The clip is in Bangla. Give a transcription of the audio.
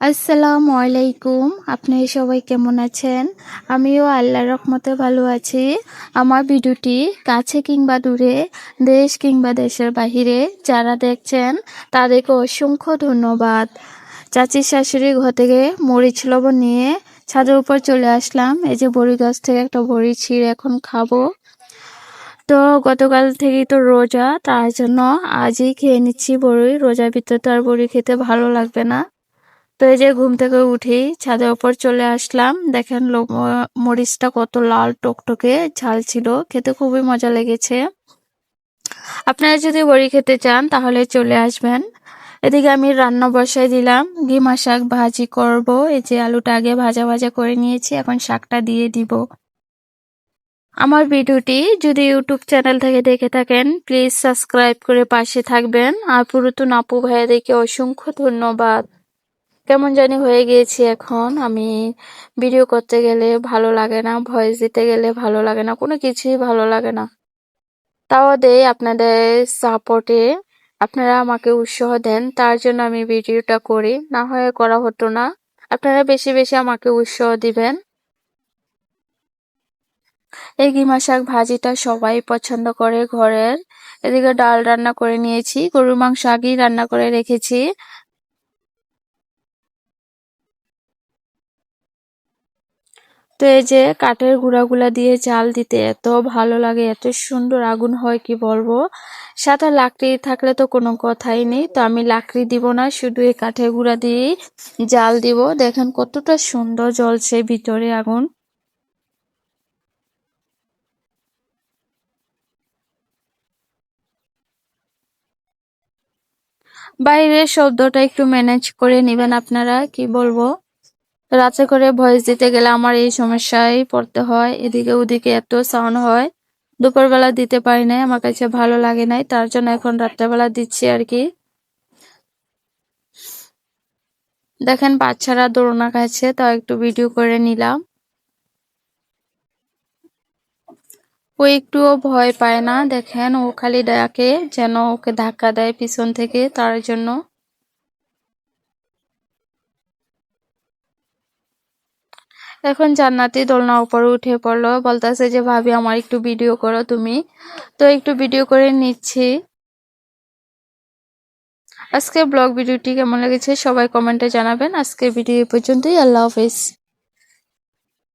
আসসালামু আলাইকুম। আপনি সবাই কেমন আছেন? আমিও আল্লাহর রহমতে ভালো আছি। আমার ভিডিওটি কাছে কিংবা দূরে, দেশ কিংবা দেশের বাহিরে যারা দেখছেন, তাদেরকে অসংখ্য ধন্যবাদ। চাচির শাশুড়ি ঘর থেকে মরিচ লবণ নিয়ে ছাদের উপর চলে আসলাম। এই যে বড়ি গাছ থেকে একটা বড়ি ছিঁড়ে এখন খাব। তো গতকাল থেকেই তো রোজা, তার জন্য আজই খেয়ে নিচ্ছি বড়ি। রোজার ভিতরে তো আর বড়ি খেতে ভালো লাগবে না। তো এই যে ঘুম থেকে উঠি, ছাদের উপর চলে আসলাম। দেখেন মরিচটা কত লাল টকটকে ঝাল ছিল, খেতে খুবই মজা লেগেছে। আপনারা যদি বড়ি খেতে চান, তাহলে চলে আসবেন। এদিকে আমি রান্না বসাই দিলাম, ঘিমা শাক ভাজি করব। এই যে আলুটা আগে ভাজা ভাজা করে নিয়েছি, এখন শাকটা দিয়ে দিব। আমার ভিডিওটি যদি ইউটিউব চ্যানেল থেকে দেখে থাকেন, প্লিজ সাবস্ক্রাইব করে পাশে থাকবেন। আর পুরাতন আপু ভাইয়াদেরকে অসংখ্য ধন্যবাদ। কেমন জানি হয়ে গিয়েছি এখন। আমি ভিডিও করতে গেলে ভালো লাগে না ভয়েস দিতে গেলে ভালো লাগে না, কোনো কিছুই ভালো লাগে না। তাও দেই আপনাদের সাপোর্টে আপনারা আমাকে উৎসাহ দেন, তার জন্য আমি ভিডিওটা করি। না হয় করা হতো না। আপনারা বেশি বেশি আমাকে উৎসাহ দিবেন। এই গিমা শাক ভাজিটা সবাই পছন্দ করে ঘরের। এদিকে ডাল রান্না করে নিয়েছি, গরুর মাংস আগেই রান্না করে রেখেছি। তো এই যে কাঠের গুঁড়াগুলা দিয়ে চাল দিতে এত ভালো লাগে, এত সুন্দর আগুন হয়, কি বলব? সাথে লাকড়ি থাকলে তো কোনো কথাই নেই, তো আমি লাকড়ি দিব না, শুধু এই কাঠের গুঁড়া দিয়েই জাল দিব। দেখেন কতটা সুন্দর জ্বলছে ভিতরে আগুন। বাইরের শব্দটা একটু ম্যানেজ করে নেবেন আপনারা, কি বলব? রাতে করে ভয়েস দিতে গেলে আমার এই সমস্যায় পড়তে হয়। এদিকে ওদিকে এত সাউন্ড হয়। দুপুরবেলা দিতে পারি নাই, আমার কাছে ভালো লাগে নাই, তার জন্য এখন রাত্রেবেলা দিচ্ছি আর কি। দেখেন, বাচ্চারা দোলনা খাচ্ছে তাও একটু ভিডিও করে নিলাম। ও একটুও ভয় পায় না, দেখেন, ও খালি ডাকে, যেন ওকে ধাক্কা দেয় পিছন থেকে, তার জন্য। এখন জান্নাতি দোলনা উপরে উঠে পড়ল। বলতেছে যে, ভাবি, আমার একটু ভিডিও করো তুমি। তো একটু ভিডিও করে নিচ্ছি। আজকে ব্লগ ভিডিওটি কেমন লেগেছে সবাই কমেন্টে জানাবেন। আজকে ভিডিও পর্যন্তই। আল্লাহ হাফিজ।